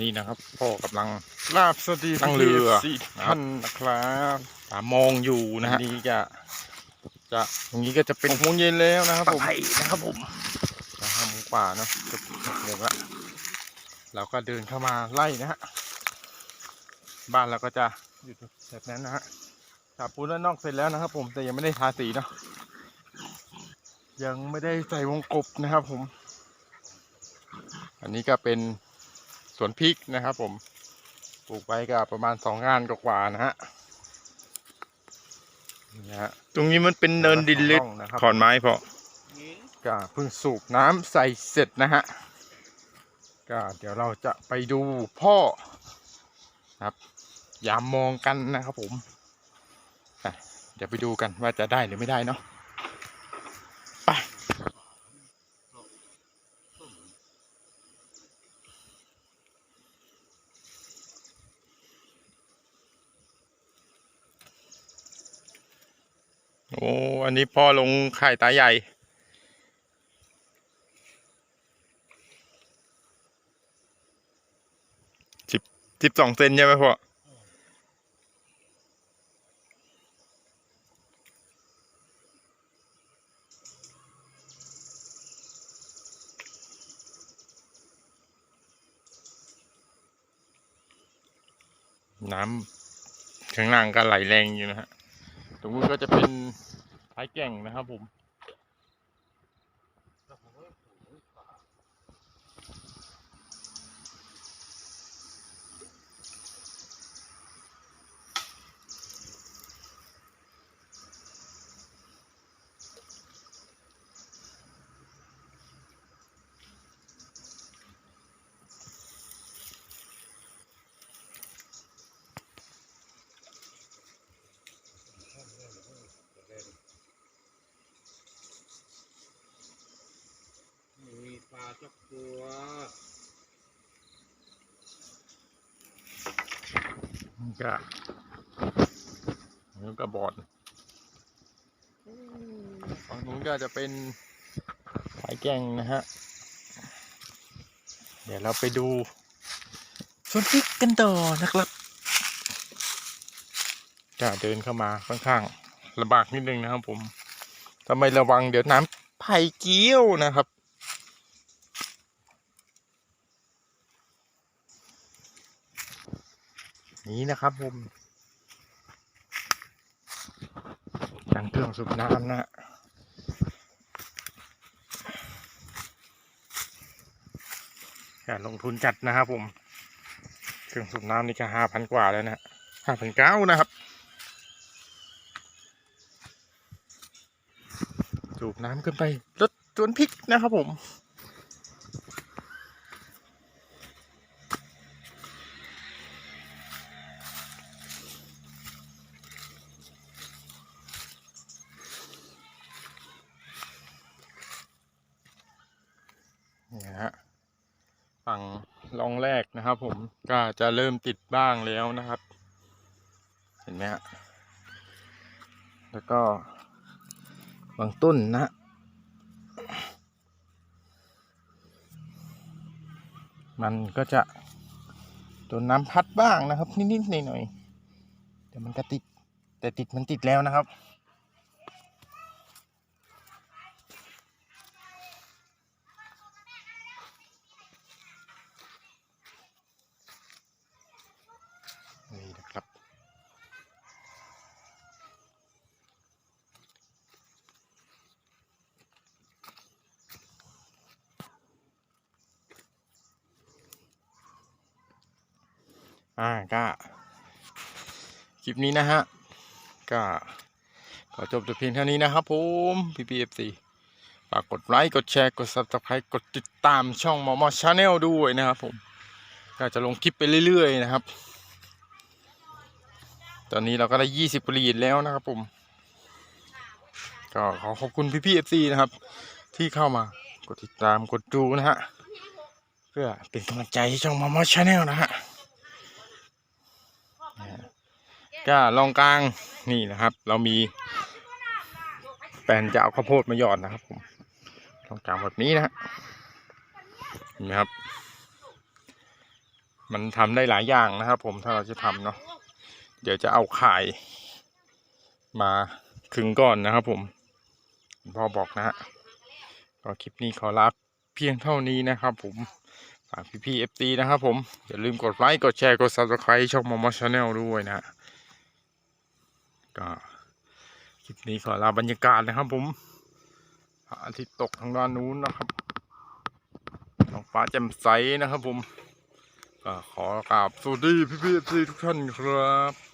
นี่นะครับ พ่อกำลังลาบสวัสดีตั้งเรือสี่นะครับท่านนะครับตามองอยู่นะฮะอันี้จะจะตรงนี้ก็จะเป็นหกโมงเย็นแล้วนะครับผมไผ่นะครับผมจะห้าโมงกว่าเนาะเกือบหกโมงละเราก็เดินเข้ามาไล่นะฮะบ้านเราก็จะอยู่แบบนั้นนะฮะฉาบปูนด้านนอกเสร็จแล้วนะครับ ผมแต่ยังไม่ได้ทาสีเนาะยังไม่ได้ใส่วงกบนะครับผม อันนี้ก็เป็น สวนพริกนะครับผมปลูกไว้ก็ประมาณสองงานกว่าๆนะฮะนี่นะฮะตรงนี้มันเป็นเนินดินลึกร่องนะครับขอนไม้พอก็เพิ่งสูบน้ำใส่เสร็จนะฮะก็เดี๋ยวเราจะไปดูพ่อครับยามมองกันนะครับผมอะเดี๋ยวไปดูกันว่าจะได้หรือไม่ได้เนาะ โอ้อันนี้พ่อลงไข่ตาใหญ่ สิบสิบสองเซนใช่ไหมพ่อ น้ำข้างล่างก็ไหลแรงอยู่นะฮะ ตรงนู้นก็จะเป็นท้ายแก่งนะครับผม สักตัวนี่ก็นี่ก็บอดฝั่งนู้นก็จะเป็นท้ายแกงนะฮะ เดี๋ยวเราไปดูสวนพริกกันต่อนะครับก็เดินเข้ามาค่อนข้างลำบากนิดนึงนะครับผมทำไมระวังเดี๋ยวน้ำไผ่เกี้ยวนะครับ นี้นะครับผมทางเครื่องสูบน้ำนะฮะการลงทุนจัดนะครับผม เครื่องสูบน้ำนี่ก็ห้าพันกว่าแล้วนะห้าพันเก้านะครับ สูบน้ำขึ้นไปรถสวนพริกนะครับผม นี่ฮะฝั่งลองแรกนะครับ ผมก็จะเริ่มติดบ้างแล้วนะครับ เห็นไหมฮะแล้วก็บางต้นนะฮะมันก็จะโดนน้ำพัดบ้างนะครับ นิดๆหน่อยๆแต่มันก็ติดแต่ติดมันติดแล้วนะครับ อ่าก็คลิปนี้นะฮะก็ขอจบแต่เพียงเท่านี้นะครับผมพี่พีเอฟซีฝากกดไลค์กดแชร์กด subscribe กดติดตามช่องมอมอชาแนลด้วยนะครับผมก็จะลงคลิปไปเรื่อยๆนะครับ ตอนนี้เราก็ได้ยี่สิบผลิตแล้วนะครับผมก็ขอขอบคุณพี่พีเอฟซีนะครับ ที่เข้ามากดติดตามกดดูนะฮะเพื่อเป็นกำลังใจให้ช่องมอมอชาแนลนะฮะ ก็ลองกลางนี่นะครับ เรามีแปลนจะเอาข้าวโพดมาหยอดนะครับผมลองกลางแบบนี้นะฮะเห็นไหมครับ มันทำได้หลายอย่างนะครับ ผมถ้าเราจะทำเนาะเดี๋ยวจะเอาไข่มาขึงก่อนนะครับผมพ่อบอกนะฮะก็คลิปนี้ขอลาเพียงเท่านี้นะครับ ผมฝากพี่พี่เอฟซีนะครับผม อย่าลืมกดไลค์ กดแชร์ กด subscribe ช่องมอมชาแนลด้วยนะฮะ ก็คลิปนี้ขอลาบรรยากาศนะครับ ผมพระอาทิตย์ตกทางด้านนู้นนะครับท้องฟ้าแจ่มใสนะครับ ผมก็ขอกราบสวัสดีพี่พี่เอฟซีทุกท่านครับ